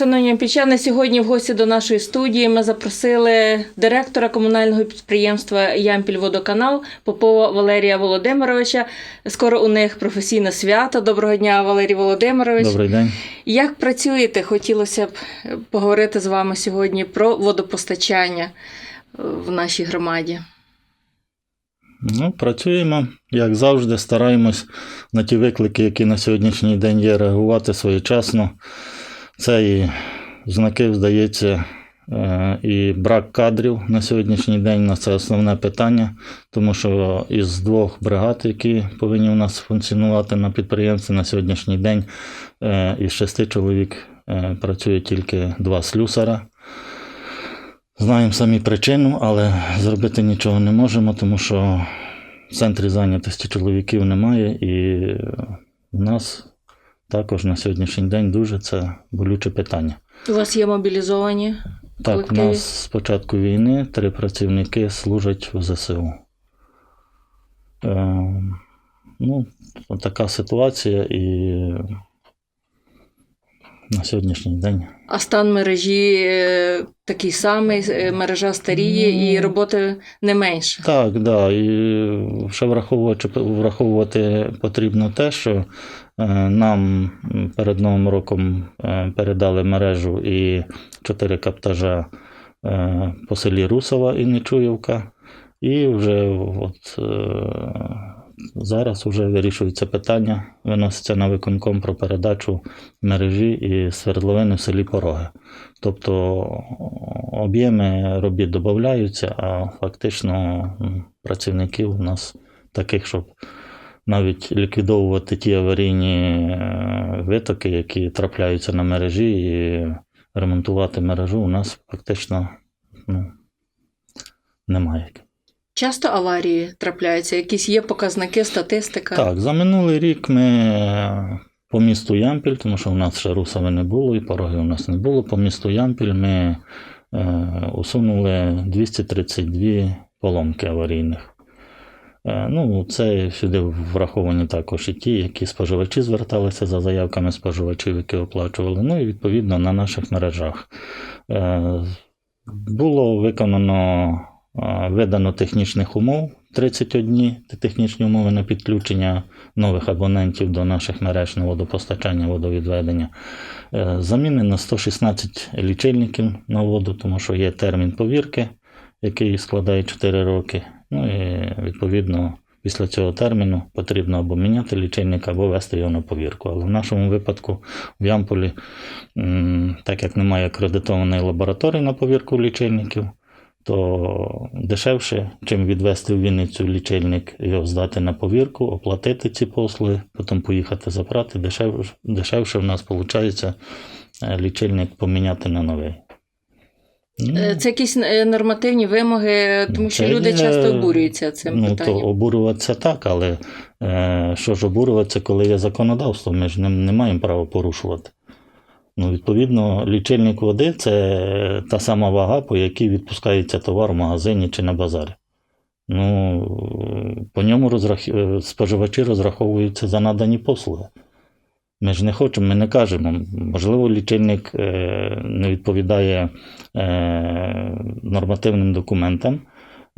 Шановні пічани, сьогодні в гості до нашої студії ми запросили директора комунального підприємства Ямпільводоканал Попова Валерія Володимировича. Скоро у них професійне свято. Доброго дня, Валерій Володимирович. Добрий день. Як працюєте? Хотілося б е, поговорити з вами сьогодні про водопостачання е, в нашій громаді. Ну, працюємо, як завжди, стараємось на ті виклики, які на сьогоднішній день є, реагувати своєчасно. Це і знаки, здається, е, і брак кадрів на сьогоднішній день на це основне питання, тому що із двох бригад, які повинні у нас функціонувати на підприємстві на сьогоднішній день, е, із шести чоловік е, працює тільки два слюсара. Знаємо самі причину, але зробити нічого не можемо, тому що в центрі зайнятості чоловіків немає, і в нас також на сьогоднішній день дуже це болюче питання. У вас є мобілізовані? Так, у нас з початку війни три працівники служать в ЗСУ. Е, ну, така ситуація, і на сьогоднішній день А стан мережі е, такий самий, е, мережа старіє і роботи не менше. Так, да. І ще враховувати, враховувати потрібно те, що нам перед Новим роком е, передали мережу і чотири каптажа е, по селі Русова і Нечуївка. І вже от, е, зараз вже вирішується питання, виноситься на виконком про передачу мережі і свердловини в селі Пороги. Тобто об'єми робіт додаються, а фактично працівників у нас таких, щоб навіть ліквідовувати ті аварійні е, витоки, які трапляються на мережі, і ремонтувати мережу у нас фактично ну, немає. Часто аварії трапляються, якісь є показники, статистика. Так, за минулий рік ми е, по місту Ямпіль, тому що у нас ще Русови не було і пороги у нас не було. По місту Ямпіль ми е, усунули 232 поломки аварійних. Е, ну, це сюди враховані також і ті, які споживачі зверталися за заявками споживачів, які оплачували. Ну і відповідно на наших мережах. Е, було виконано е, видано технічних умов 31 технічні умови на підключення нових абонентів до наших мереж на водопостачання, водовідведення. Замінено 116 лічильників на воду, тому що є термін повірки, який складає 4 роки. Ну і відповідно після цього терміну потрібно або міняти лічильник, або вести його на повірку. Але в нашому випадку в Ямполі, так як немає акредитованої лабораторії на повірку лічильників, то дешевше, чим відвести в Вінницю лічильник, його здати на повірку, оплатити ці послуги, потім поїхати забрати. Дешевше, дешевше в нас виходить лічильник поміняти на новий. Ну, Е, Це якісь е, нормативні вимоги, тому що Це люди є- часто обурюються цим ну, питанням. то обурюватися так, але е, що ж обурюватися, коли є законодавство, ми ж не, не маємо права порушувати. Ну, відповідно, лічильник води це та сама вага, по якій відпускається товар в магазині чи на базарі. Ну, по ньому розрах... е, споживачі розраховуються за надані послуги. Ми ж не хочемо, ми не кажемо. Можливо, лічильник е, не відповідає е, нормативним документам,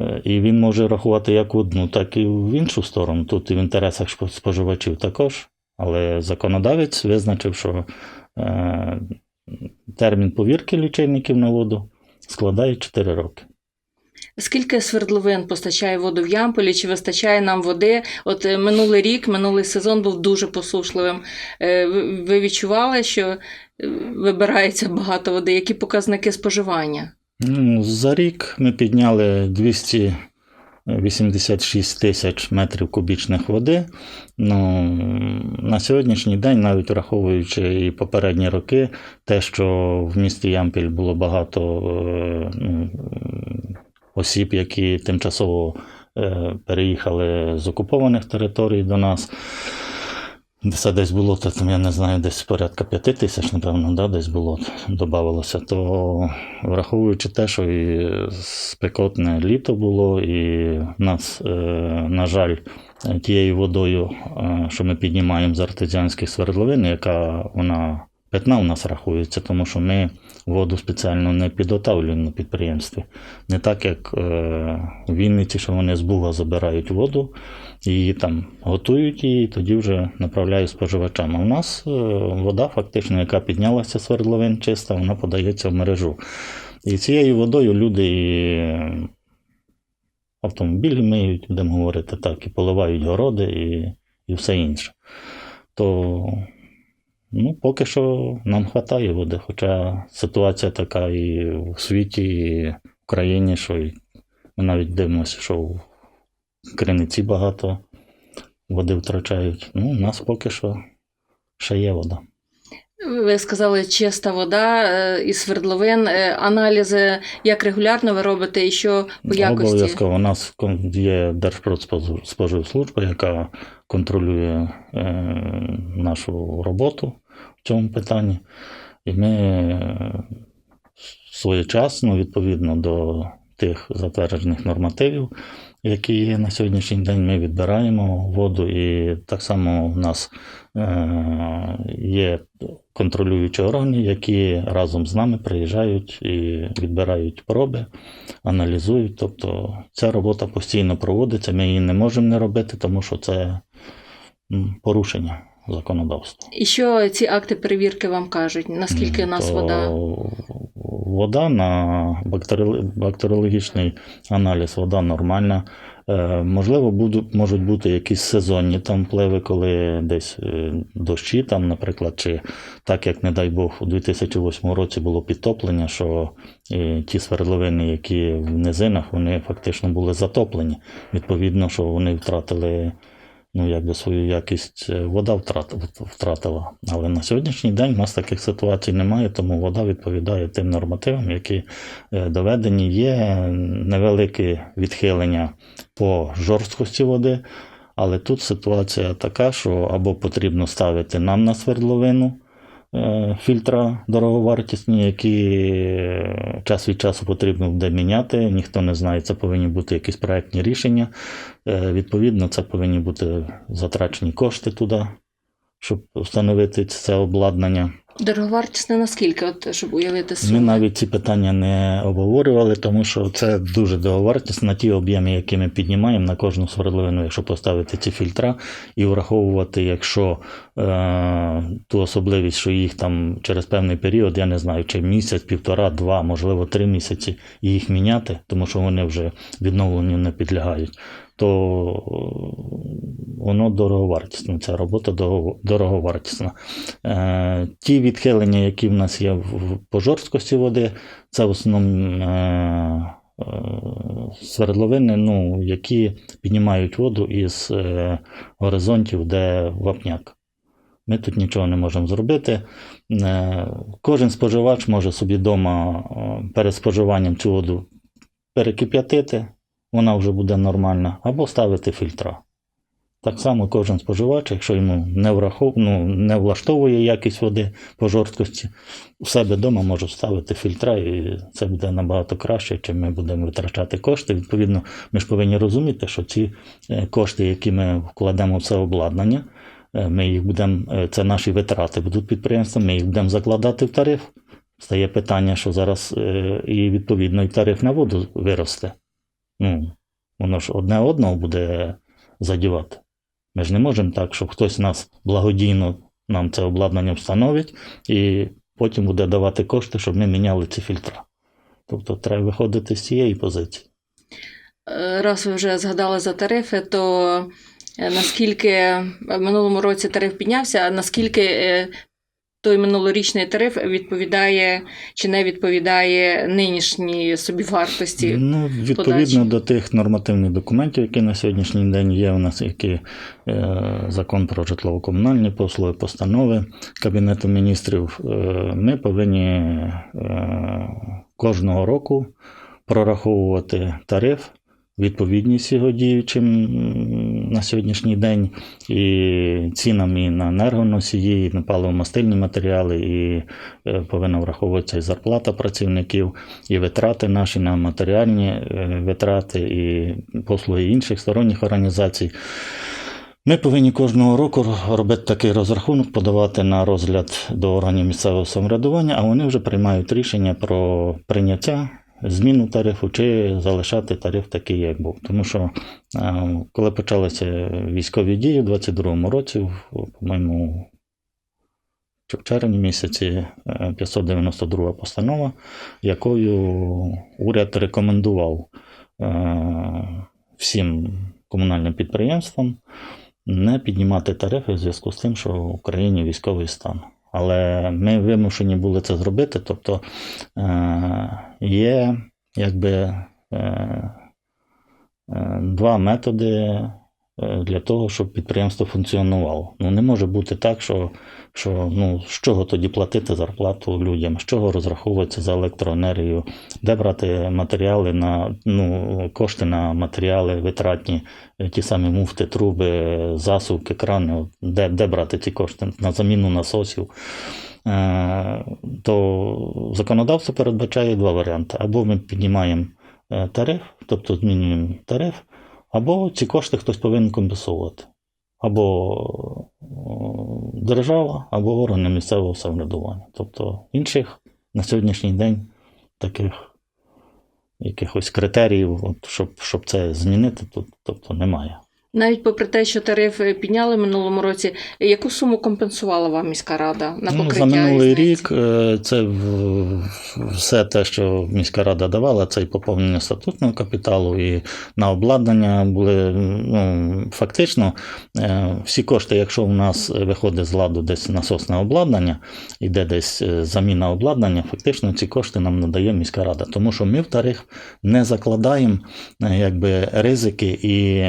е, і він може рахувати як в одну, так і в іншу сторону. Тут і в інтересах споживачів також. Але законодавець визначив, що термін повірки лічильників на воду складає 4 роки. Скільки свердловин постачає воду в Ямполі? Чи вистачає нам води? От е, минулий рік, минулий сезон був дуже посушливим. Е, ви- відчували, що е, вибирається багато води? Які показники споживання? Ну, За рік ми підняли 286 тисяч метрів кубічних води. Ну, на сьогоднішній день, навіть враховуючи і попередні роки, те, що в місті Ямпіль було багато ну, осіб, які тимчасово е, переїхали з окупованих територій до нас. Це десь було, то, там, я не знаю, десь порядка п'яти тисяч, напевно, да, десь було, додавалося. То враховуючи те, що і спекотне літо було, і нас, е, на жаль, тією водою, е, що ми піднімаємо з артезіанських свердловин, яка вона питна у нас рахується, тому що ми воду спеціально не підготовлюємо на підприємстві. Не так, як е, в Вінниці, що вони з Буга забирають воду, її там готують її, і тоді вже направляють споживачам. А у нас е, вода, фактично, яка піднялася з свердловин чиста, вона подається в мережу. І цією водою люди і автомобілі миють, будемо говорити так, і поливають городи і, і все інше. То ну, поки що нам вистачає води, хоча ситуація така і в світі, і в країні, що і ми навіть дивимося, що в криниці багато води втрачають. Ну, у нас поки що ще є вода. Ви сказали чиста вода е, із свердловин. Е, Аналізи як регулярно ви робите і що по якості? Обов'язково у нас є Держпродспоживслужба, яка контролює е, нашу роботу в цьому питанні. І ми е, своєчасно, відповідно до тих затверджених нормативів, які є на сьогоднішній день, ми відбираємо воду. І так само у нас е, є контролюючі органи, які разом з нами приїжджають і відбирають проби, аналізують. Тобто ця робота постійно проводиться. Ми її не можемо не робити, тому що це порушення законодавства. І що ці акти перевірки вам кажуть? Наскільки у нас То вода? Вода на бактеріологічний аналіз, вода нормальна. Е, можливо, будуть, можуть бути якісь сезонні там впливи, коли десь е, дощі, там, наприклад, чи так як, не дай Бог, у 2008 році було підтоплення, що е, ті свердловини, які в низинах, вони фактично були затоплені. Відповідно, що вони втратили ну, якби свою якість е, вода втратила. Але на сьогоднішній день у нас таких ситуацій немає, тому вода відповідає тим нормативам, які е, доведені. Є невелике відхилення по жорсткості води, але тут ситуація така, що або потрібно ставити нам на свердловину. Е, Фільтра дороговартісні, які е, час від часу потрібно буде міняти. Ніхто не знає, це повинні бути якісь проектні рішення. Е, Відповідно, це повинні бути затрачені кошти туди, щоб встановити це обладнання. Дороговартісне наскільки, от, щоб уявити Ми навіть ці питання не обговорювали, тому що це дуже дороговартість на ті об'єми, які ми піднімаємо на кожну свердловину, якщо поставити ці фільтра і враховувати, якщо е, ту особливість, що їх там через певний період, я не знаю, чи місяць, півтора, два, можливо, три місяці їх міняти, тому що вони вже відновленню не підлягають, то е, воно дороговартісне. Ця робота дороговартісна. Е, ті відхилення, які в нас є по жорсткості води, це в основному е, свердловини, ну, які піднімають воду із горизонтів, де вапняк. Ми тут нічого не можемо зробити. Кожен споживач може собі вдома перед споживанням цю воду перекип'ятити, вона вже буде нормальна, або ставити фільтра. Так само кожен споживач, якщо йому не, врахов... ну, не влаштовує якість води по жорсткості, у себе вдома може ставити фільтра, і це буде набагато краще, чим ми будемо витрачати кошти. Відповідно, ми ж повинні розуміти, що ці е, кошти, які ми вкладемо в це обладнання, е, ми їх будемо, е, це наші витрати будуть підприємства, ми їх будемо закладати в тариф. Стає питання, що зараз і відповідно і тариф на воду виросте. Ну, воно ж одне одного буде задівати. Ми ж не можемо так, щоб хтось нас благодійно нам це обладнання встановить і потім буде давати кошти, щоб ми міняли ці фільтра. Тобто треба виходити з цієї позиції. Е, Раз ви вже згадали за тарифи, то е, наскільки в минулому році тариф піднявся, а наскільки е, той минулорічний тариф відповідає чи не відповідає нинішній собівартості? Ну, відповідно подачі. до тих нормативних документів, які на сьогоднішній день є, у нас які е, закон про житлово-комунальні послуги, постанови Кабінету міністрів, е, ми повинні е, кожного року прораховувати тариф, відповідність його діючим на сьогоднішній день і цінам і на енергоносії, і на паливомастильні матеріали, і е, повинна враховуватися і зарплата працівників, і витрати наші на матеріальні е, витрати, і послуги інших сторонніх організацій. Ми повинні кожного року робити такий розрахунок, подавати на розгляд до органів місцевого самоврядування, а вони вже приймають рішення про прийняття, зміну тарифу чи залишати тариф такий, як був. Тому що е, коли почалися військові дії у 2022 році, по-моєму, чи в червні місяці е, 592 постанова, якою уряд рекомендував е, всім комунальним підприємствам не піднімати тарифи в зв'язку з тим, що в Україні військовий стан. Але ми вимушені були це зробити. Тобто е, є якби е, е, два методи для того, щоб підприємство функціонувало. Ну не може бути так, що, що ну, з чого тоді платити зарплату людям, з чого розраховуватися за електроенергію, де брати матеріали на ну, кошти на матеріали витратні, е, ті самі муфти, труби, засувки, крани, де, де брати ці кошти? На заміну насосів. Е, То законодавство передбачає два варіанти: або ми піднімаємо е, тариф, тобто змінюємо тариф, або ці кошти хтось повинен компенсувати. Або держава, або органи місцевого самоврядування. Тобто інших на сьогоднішній день таких якихось критеріїв, от, щоб, щоб це змінити, тут, тобто немає. Навіть попри те, що тарифи підняли минулому році, яку суму компенсувала вам міська рада на Ну, за минулий рік е, це все те, що міська рада давала, це і поповнення статутного капіталу, і на обладнання були ну, фактично е, всі кошти, якщо в нас виходить з ладу десь насосне обладнання, іде десь е, заміна обладнання, фактично ці кошти нам надає міська рада. Тому що ми в тариф не закладаємо якби, ризики і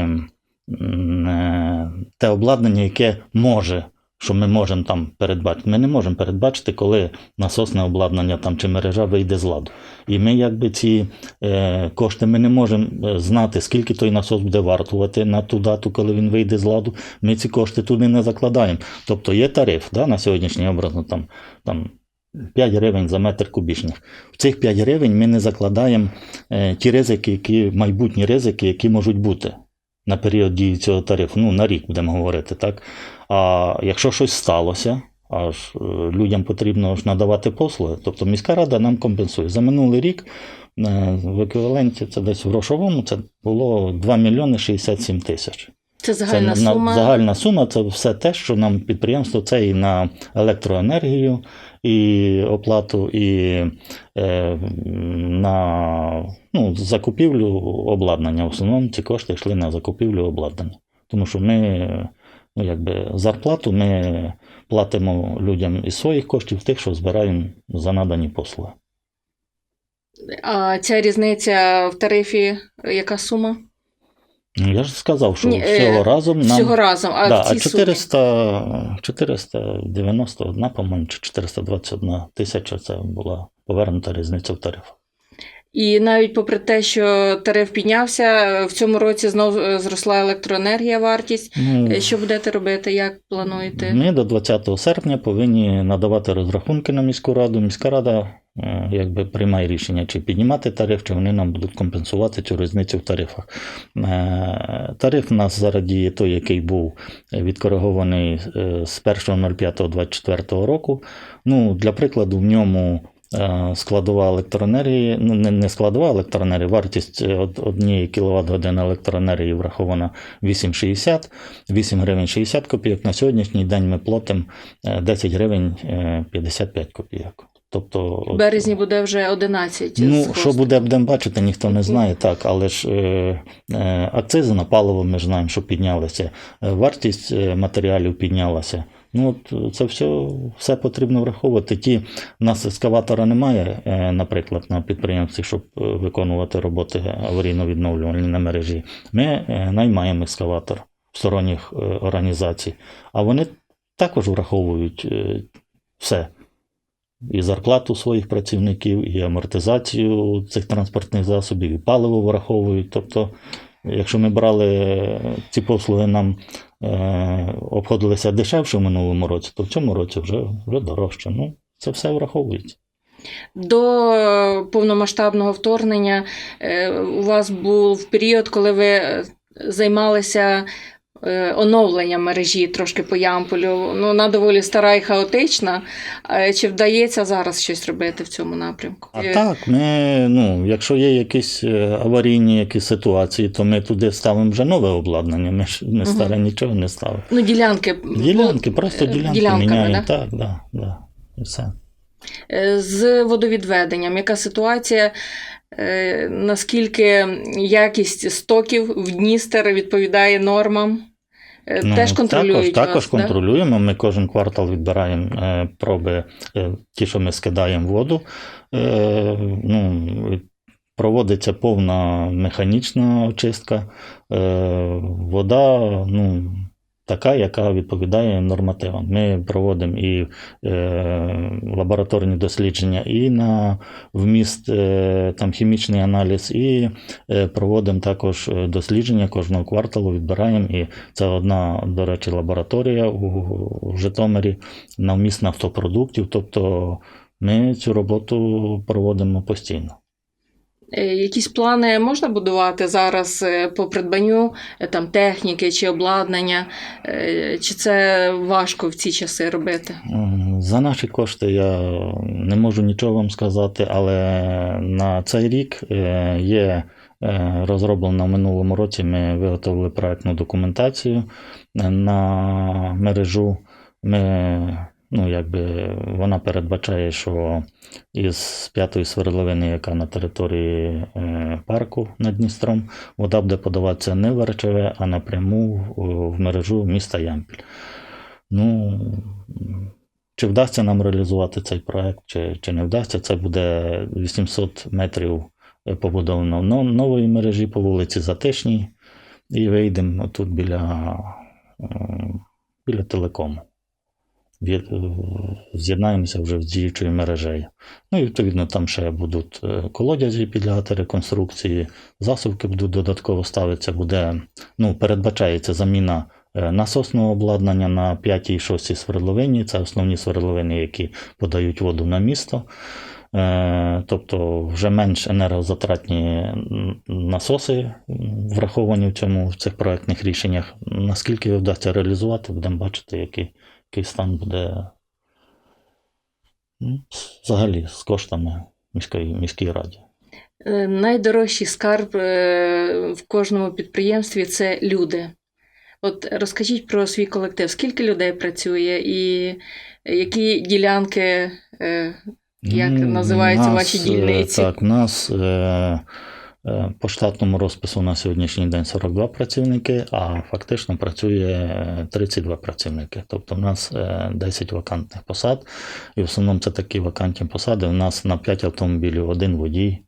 те обладнання, яке може що ми можемо там передбачити. Ми не можемо передбачити, коли насосне обладнання там чи мережа вийде з ладу. І ми якби ці е, кошти ми не можемо е, знати, скільки той насос буде вартувати на ту дату, коли він вийде з ладу. Ми ці кошти туди не закладаємо. Тобто є тариф да, на сьогоднішній образно там, там 5 гривень за метр кубічний. В цих 5 гривень ми не закладаємо е, ті ризики, які майбутні ризики, які можуть бути на період дії цього тарифу. Ну, на рік будемо говорити, так? А якщо щось сталося, аж е, людям потрібно ж надавати послуги, тобто міська рада нам компенсує. За минулий рік е, в еквіваленті це десь в грошовому це було 2 мільйони 67 тисяч. Це Це загальна на- сума. загальна сума це все те, що нам підприємство це і на електроенергію, і оплату, і е, на ну, закупівлю обладнання. В основному ці кошти йшли на закупівлю обладнання. Тому що ми, ну, якби зарплату ми платимо людям із своїх коштів, тих, що збираємо за надані послуги. А ця різниця в тарифі, яка сума? Ну, Я ж сказав, що Ні, е, всього разом нам. Всього разом, а да, в цій 400, 491, по-моєму, чи 421 тисяча це була повернута різниця в тарифах. І навіть попри те, що тариф піднявся, в цьому році знов е, зросла електроенергія вартість. Ну, Е, Що будете робити? Як плануєте? ми до 20 серпня повинні надавати розрахунки на міську раду. Міська рада якби приймає рішення, чи піднімати тариф, чи вони нам будуть компенсувати цю різницю в тарифах. Е, Тариф у нас зараз діє той, який був відкоригований е, з 1.05.24 року. Ну, для прикладу, в ньому е, складова електроенергії, ну не, складова електроенергія, вартість е, однієї кВт години електроенергії врахована 8,60, 8 гривень 60 копійок. На сьогоднішній день ми платимо е, 10 гривень е, 55 копійок. Тобто, В березні буде вже 11. Ну, що буде, будемо бачити, ніхто не знає, так, але ж е, е, акцизи на паливо ми знаємо, що піднялися, е, вартість е, матеріалів піднялася. Ну, от це все, все потрібно враховувати. Ті, у нас ескаватора немає, е, наприклад, на підприємстві, щоб е, виконувати роботи аварійно-відновлювальні на мережі. Ми е, наймаємо ескаватор в сторонніх е, організацій, а вони також враховують е, все і зарплату своїх працівників, і амортизацію цих транспортних засобів, і паливо враховують. Тобто, якщо ми брали ці послуги, нам е, обходилися дешевше в минулому році, то в цьому році вже, вже дорожче. Ну, це все враховується. До е, повномасштабного вторгнення е, у вас був період, коли ви е, займалися е, оновлення мережі трошки по Ямполю. Ну, вона доволі стара і хаотична. Е, Чи вдається зараз щось робити в цьому напрямку? А Е, так, ми, ну, якщо є якісь е, аварійні якісь ситуації, то ми туди ставимо вже нове обладнання. Ми ж не старе нічого не ставимо. Ну, ділянки. Ділянки, просто е, ділянки міняємо. да? Так, да, да, і все. Е, З водовідведенням, яка ситуація? Е, Наскільки якість стоків в Дністер відповідає нормам? Е, Теж контролюють також, також да? контролюємо. Ми кожен квартал відбираємо е, проби, е, ті, що ми скидаємо в воду. Ну, проводиться повна механічна очистка. Вода ну, така, яка відповідає нормативам. Ми проводимо і е, лабораторні дослідження, і на вміст е, там, хімічний аналіз, і е, проводимо також е, дослідження кожного кварталу, відбираємо. І це одна, до речі, лабораторія у, у Житомирі на вміст нафтопродуктів. Тобто ми цю роботу проводимо постійно. Е, Якісь плани можна будувати зараз е, по придбанню е, там, техніки чи обладнання? Чи це важко в ці часи робити? За наші кошти я не можу нічого вам сказати, але на цей рік є розроблена в минулому році. Ми виготовили проектну документацію на мережу. Ми, ну, якби, вона передбачає, що із п'ятої свердловини, яка на території е, парку над Дністром, вода буде подаватися не в РЧВ, а напряму в- в мережу міста Ямпіль. Ну, чи вдасться нам реалізувати цей проект, чи, чи не вдасться, це буде 800 метрів е, побудовано но- нової мережі по вулиці Затишній, і вийдемо тут біля, е, біля телекому. Е, З'єднаємося вже з діючою мережею. Ну і відповідно там ще будуть е, колодязі підлягати реконструкції, засувки будуть додатково ставитися, буде, ну, передбачається заміна е, насосного обладнання на 5 і 6 свердловині. Це основні свердловини, які подають воду на місто. Тобто вже менш енергозатратні насоси враховані в цьому в цих проектних рішеннях. Наскільки вдасться реалізувати, будемо бачити, який, який стан буде м, взагалі з коштами міської, міській раді. Е, Найдорожчий скарб е, в кожному підприємстві це люди. От розкажіть про свій колектив, скільки людей працює і які ділянки, е, як Ну, називаються у ваші дільниці? Так, у нас по штатному розпису на сьогоднішній день 42 працівники, а фактично працює е, 32 працівники. Тобто у нас е, 10 вакантних посад. І в основному це такі вакантні посади. У нас на 5 автомобілів один водій.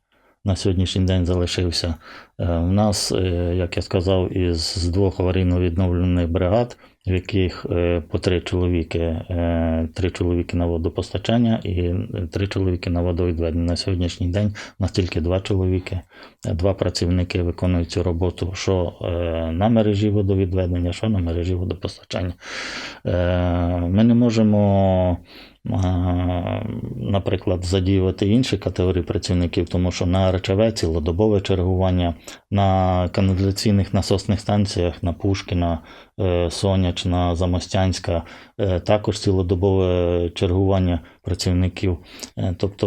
На сьогоднішній день залишився. Е, У нас, е, як я сказав, із двох аварійно-відновлених бригад, в яких е, по три чоловіки, е, три чоловіки на водопостачання і е, три чоловіки на водовідведення. На сьогоднішній день у нас тільки два чоловіки, е, два працівники виконують цю роботу, що е, на мережі водовідведення, що на мережі водопостачання. Е, Ми не можемо. е, Наприклад, задіювати інші категорії працівників, тому що на РЧВ цілодобове чергування, на каналізаційних насосних станціях, на Пушкіна, е, Сонячна, Замостянська, е, також цілодобове чергування працівників. Е, Тобто,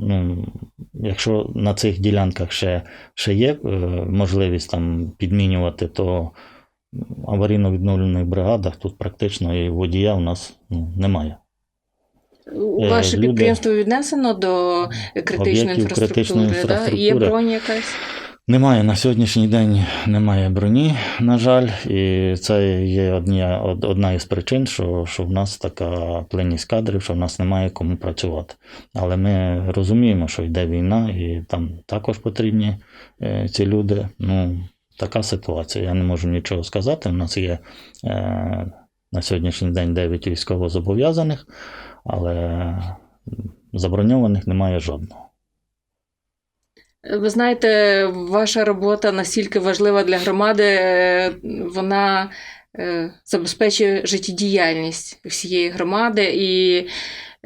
ну, якщо на цих ділянках ще, ще є можливість там підмінювати, то аварійно-відновлених бригадах тут практично і водія у нас ну, немає. У Ваше люди- підприємство віднесено до критичної інфраструктури, критичної да? є бронь якась? Немає на сьогоднішній день немає броні, на жаль, і це є одні, одна із причин, що, що в нас така плинність кадрів, що в нас немає кому працювати. Але ми розуміємо, що йде війна, і там також потрібні е, ці люди. Ну, така ситуація. Я не можу нічого сказати. У нас є е, на сьогоднішній день 9 військовозобов'язаних, але заброньованих немає жодного. Ви знаєте, ваша робота настільки важлива для громади, е, вона е, забезпечує життєдіяльність всієї громади. І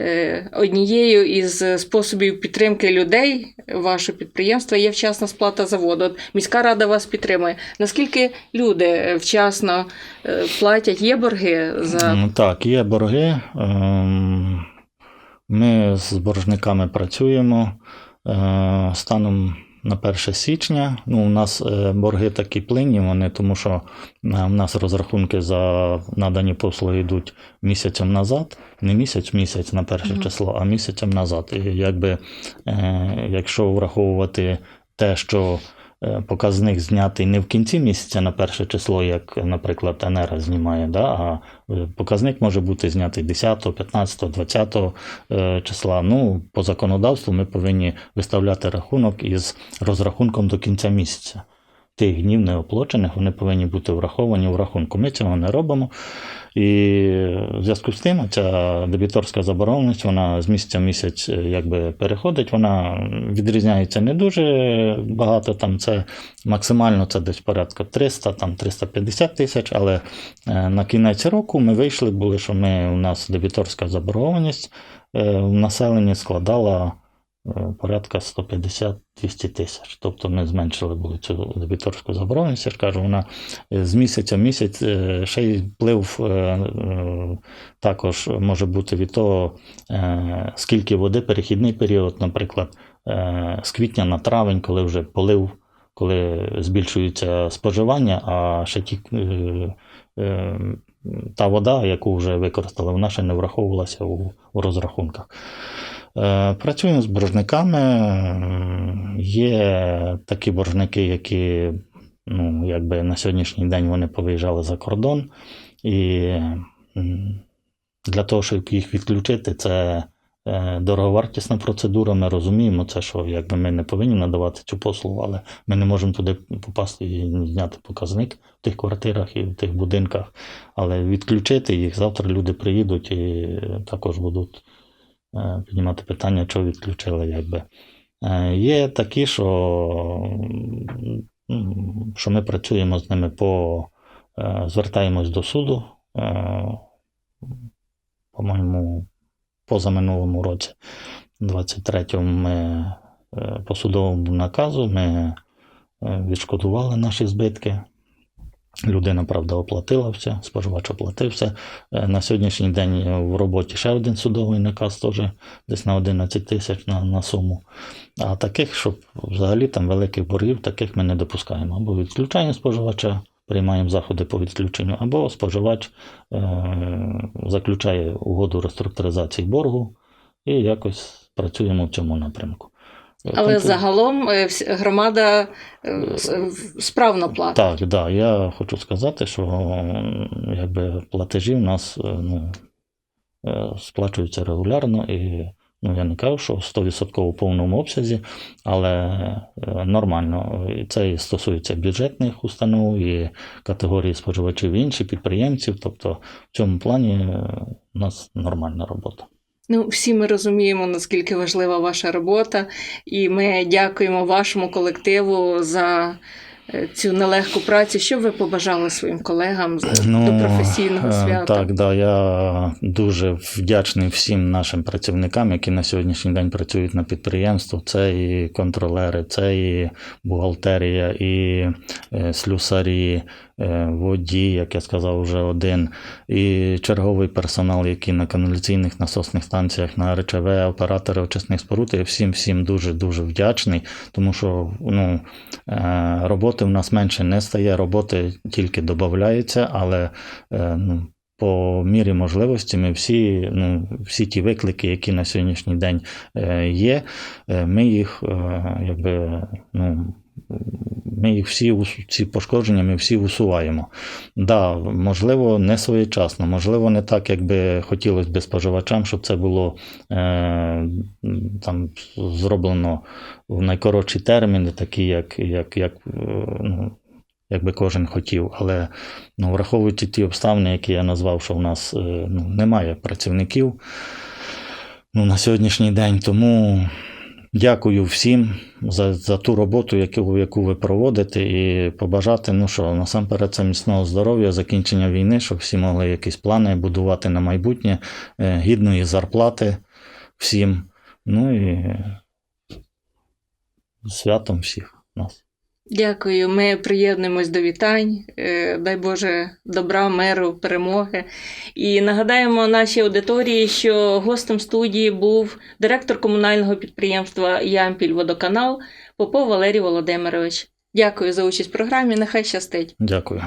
е, однією із способів підтримки людей вашого підприємства є вчасна сплата за воду. Міська рада вас підтримує. Наскільки люди вчасно платять? Є борги за Так, є борги. Ем, Ми з боржниками працюємо. Е, Станом на 1 січня. Ну, у нас е, борги такі плинні, вони, тому що е, в нас розрахунки за надані послуги йдуть місяцем назад. Не місяць, місяць на перше Мгм. число, а місяцем назад. І якби, якщо враховувати те, що показник знятий не в кінці місяця на перше число, як, наприклад, НР знімає, да, а е, показник може бути знятий 10, 15, 20 е, числа. Ну, по законодавству ми повинні виставляти рахунок із розрахунком до кінця місяця. Тих днів неоплачених вони повинні бути враховані в рахунку. Ми цього не робимо. І в зв'язку з тим ця дебіторська заборгованість, вона з місяця в місяць е, якби переходить, вона відрізняється не дуже багато. Там це максимально це десь порядка 300, там 350 тисяч, але е, на кінець року ми вийшли, були, що ми, у нас дебіторська заборгованість е, в населенні складала порядка 150-200 тисяч. Тобто ми зменшили були цю дебіторську заборгованість. Я ж кажу, вона е, з місяця в місяць е, ще й вплив е, е, також може бути від того, е, скільки води, перехідний період, наприклад, е, з квітня на травень, коли вже полив, коли збільшується споживання, а ще ті. е, е, Та вода, яку вже використали, вона ще не враховувалася у, у розрахунках. Е, Працюємо з боржниками. Є такі боржники, які ну, якби на сьогоднішній день вони повиїжджали за кордон. І для того, щоб їх відключити, це е, дороговартісна процедура. Ми розуміємо це, що якби ми не повинні надавати цю послугу, але ми не можемо туди попасти і зняти показник в тих квартирах і в тих будинках. Але відключити їх завтра люди приїдуть і також будуть е, піднімати питання, чого відключили. Якби. Е, Є такі, що, що ми працюємо з ними по е, звертаємось до суду. е, По-моєму, позаминулому році, 23-му, ми е, по судовому наказу ми е, відшкодували наші збитки. Людина, правда, оплатила все, споживач оплатив все. Е, На сьогоднішній день в роботі ще один судовий наказ, теж десь на 11 тисяч на, на суму. А таких, щоб взагалі там великих боргів, таких ми не допускаємо. Або відключаємо споживача, приймаємо заходи по відключенню, або споживач е- заключає угоду реструктуризації боргу і якось працюємо в цьому напрямку. Але Тобто- загалом е, громада е, справно платить. Так, да, я хочу сказати, що якби платежі в нас е, ну, е, сплачуються регулярно і ну, я не кажу, що 100% в повному обсязі, але е, нормально. Це і стосується бюджетних установ, і категорії споживачів, і інші підприємців. Тобто в цьому плані е, у нас нормальна робота. Ну, всі ми розуміємо, наскільки важлива ваша робота, і ми дякуємо вашому колективу за е, цю нелегку працю. Що б ви побажали своїм колегам з- до професійного е, свята? Так, да, я дуже вдячний всім нашим працівникам, які на сьогоднішній день працюють на підприємстві. Це і контролери, це і бухгалтерія, і е, слюсарі, водій, як я сказав, вже один, і черговий персонал, який на каналізаційних насосних станціях, на РЧВ, оператори очисних споруд. Я всім всім дуже дуже вдячний, тому що ну, е, роботи в нас менше не стає, роботи тільки додається, але е, ну, по мірі можливості ми всі, ну, всі ті виклики, які на сьогоднішній день е, є, е, ми їх е, якби, ну, ми їх всі ці пошкодження ми всі усуваємо. Да, можливо, не своєчасно, можливо, не так, як би хотілося б споживачам, щоб це було е, там зроблено в найкоротші терміни, такі, як, як, як, е, ну, як би кожен хотів. Але ну, враховуючи ті обставини, які я назвав, що в нас е, ну, немає працівників ну, на сьогоднішній день, тому Дякую всім за, за ту роботу, яку, яку ви проводите, і побажати, ну що, насамперед, це міцного здоров'я, закінчення війни, щоб всі могли якісь плани будувати на майбутнє, е, гідної зарплати всім. Ну і святом всіх нас. Дякую. Ми приєднуємось до вітань. Е, Дай Боже добра, миру, перемоги. І нагадаємо нашій аудиторії, що гостем студії був директор комунального підприємства Ямпіль Водоканал Попов Валерій Володимирович. Дякую за участь в програмі. Нехай щастить. Дякую.